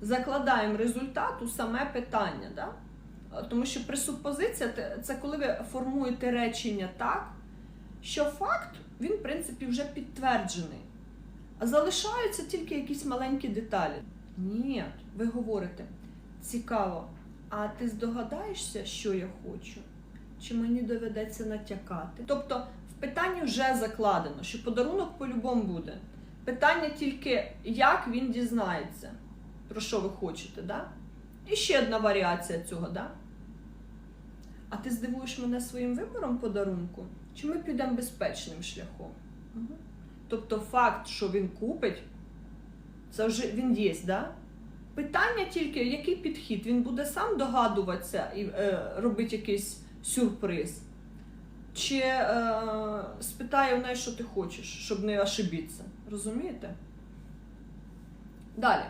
закладаємо результат у саме питання. Да? Е, Тому що пресупозиція це коли ви формуєте речення так, що факт він, в принципі, вже підтверджений. А залишаються тільки якісь маленькі деталі. Ні, ви говорите, цікаво, а ти здогадаєшся, що я хочу? Чи мені доведеться натякати? Тобто в питанні вже закладено, що подарунок по-любому буде. Питання тільки, як він дізнається, про що ви хочете, да? І ще одна варіація цього, да? А ти здивуєш мене своїм вибором подарунку? Чи ми підемо безпечним шляхом? Мгм. Тобто факт, що він купить, це вже він є, да? Питання тільки, який підхід? Він буде сам догадуватися і е, робити якийсь сюрприз. Чи е, спитає в неї, що ти хочеш, щоб не ошибитися. Розумієте? Далі.